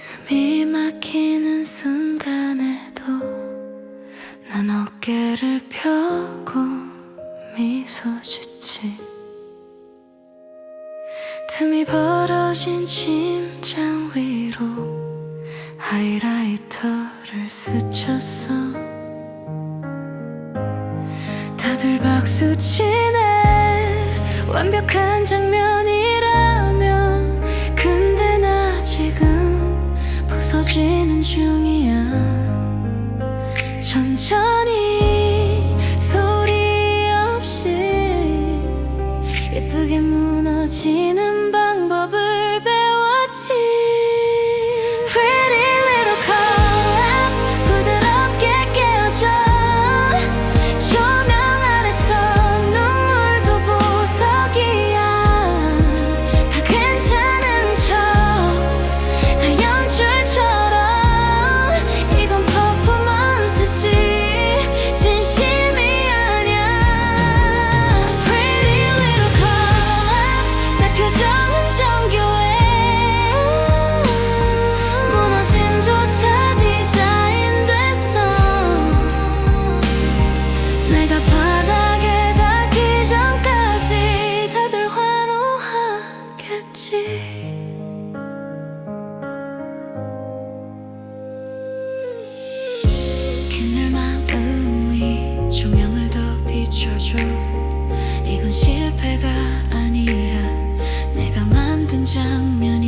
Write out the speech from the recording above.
숨이 막히는 순간에도 난 어깨를 펴고 미소 짓지. 틈이 벌어진 심장 위로 하이라이터를 스쳤어. 다들 박수 치네. 완벽한 장면이라면 근데 나 지금 부서지는 중이야. 천천히 예쁘게 무너지는 방법을 환호하겠지 그날 마음이 조명을 더 비춰줘. 이건 실패가 아니라 내가 만든 장면